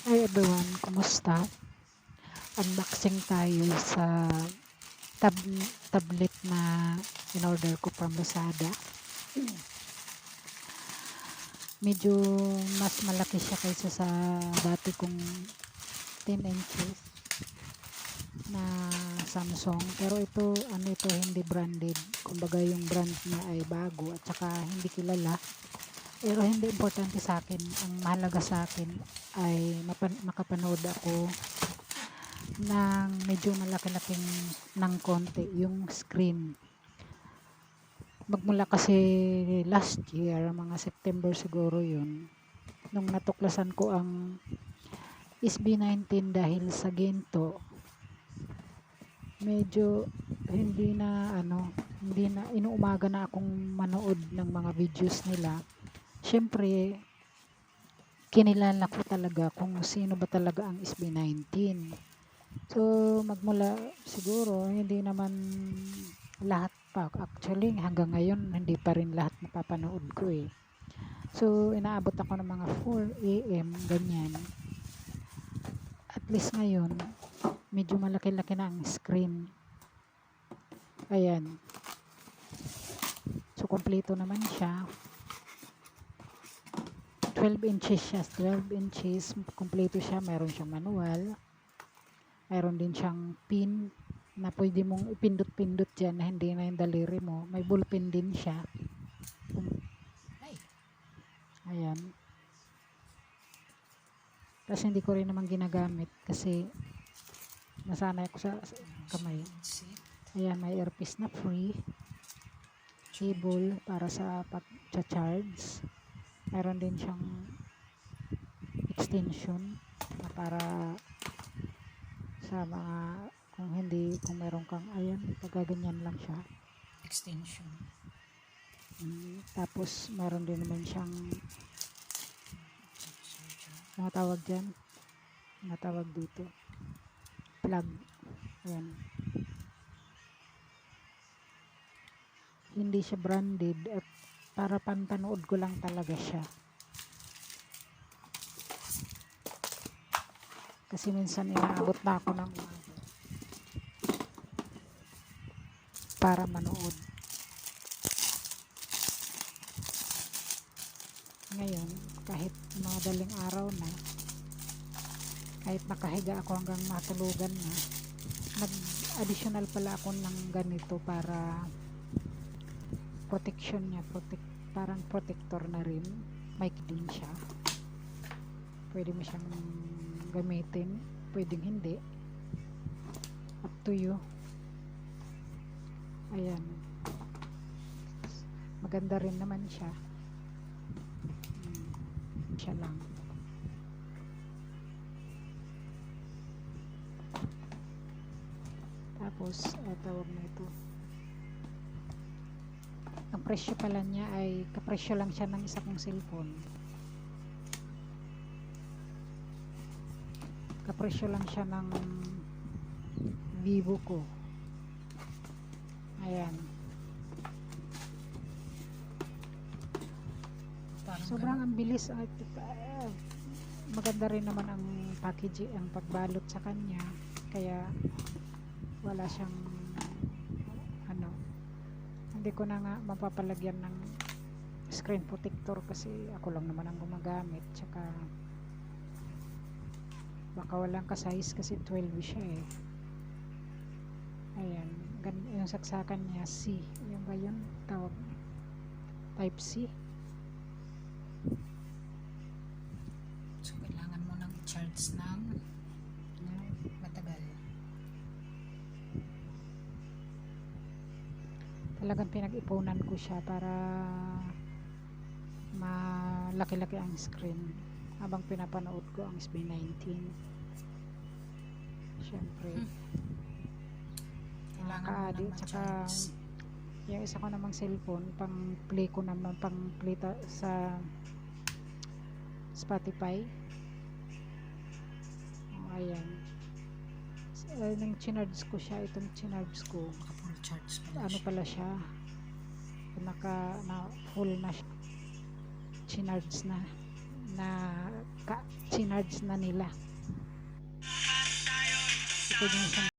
Hi everyone, kumusta? Unboxing tayo sa tab tablet na in-order ko from Lazada. Medyo mas malaki siya kaysa sa dati kong 10 inches na Samsung. Pero ito, ano ito, hindi branded. Kumbaga yung brand niya ay bago at saka hindi kilala. Pero hindi importante sa akin. Ang mahalaga sa akin ay mapan- makapanood ako ng medyo malaki-laking ng konti yung screen. Magmula kasi last year, mga September siguro yun, nung natuklasan ko ang SB19 dahil sa ginto, medyo hindi na ano, hindi na inuumaga na akong manood ng mga videos nila Siyempre, kinilala ko talaga kung sino ba talaga ang SB19. So, magmula siguro, hindi naman lahat pa. Actually, hanggang ngayon, hindi pa rin lahat napapanood ko eh. So, inaabot ako ng mga 4 a.m. ganyan. At least ngayon, medyo malaki-laki na ang screen. Ayan. So, kompleto naman siya. 12 inches siya. 12 inches. Kompleto siya. Meron siyang manual. Meron din siyang pin na pwede mong ipindot-pindot dyan na hindi na yung daliri mo. May ballpen din siya. Ayan. Kasi hindi ko rin naman ginagamit kasi nasanay ako sa sa kamay. Ayan, may earpiece na free. Cable para sa pag-charge. Meron din siyang extension na para sa mga kung hindi kung meron kang ayan pagkaganyan lang siya. Extension. Mm, tapos meron din naman siyang mga tawag dyan mga tawag dito plug. Ayan. Hindi siya branded at para pampanood ko lang talaga siya. Kasi minsan inaabot na ako ng umaga para manood. Ngayon kahit madaling araw na kahit nakahiga ako hanggang matulugan na nag additional pala ako ng ganito para protection niya protect, parang protector na rin. May din siya. Pwede mo siyang gamitin. Pwedeng hindi. Up to you. Ayan. Maganda rin naman siya. Hmm, siya lang. Tapos uh, tawag na ito presyo pala niya ay kapresyo lang siya ng isa kong cellphone. Kapresyo lang siya ng vivo ko. Ayan. Parang sobrang ang bilis at uh, maganda rin naman ang package ang pagbalot sa kanya. Kaya wala siyang ano hindi ko na nga mapapalagyan ng screen protector kasi ako lang naman ang gumagamit tsaka baka walang ka-size kasi 12 siya eh. Ayan yung saksakan niya C. Yung ba yun? Tawag type C. So, kailangan mo nang i-charge ng talagang pinag-ipunan ko siya para malaki-laki ang screen habang pinapanood ko ang SB19 syempre Hmm. Nakaka-addict nang tsaka yung isa ko namang cellphone pang play ko naman pang play ta- sa Spotify. Oh, ayan uh, nang chinarge ko siya itong chinarge ko Naka-full charge pala ano siya. pala siya naka na full na siya chinarge na na ka, sinarge na nila. Ito din siyang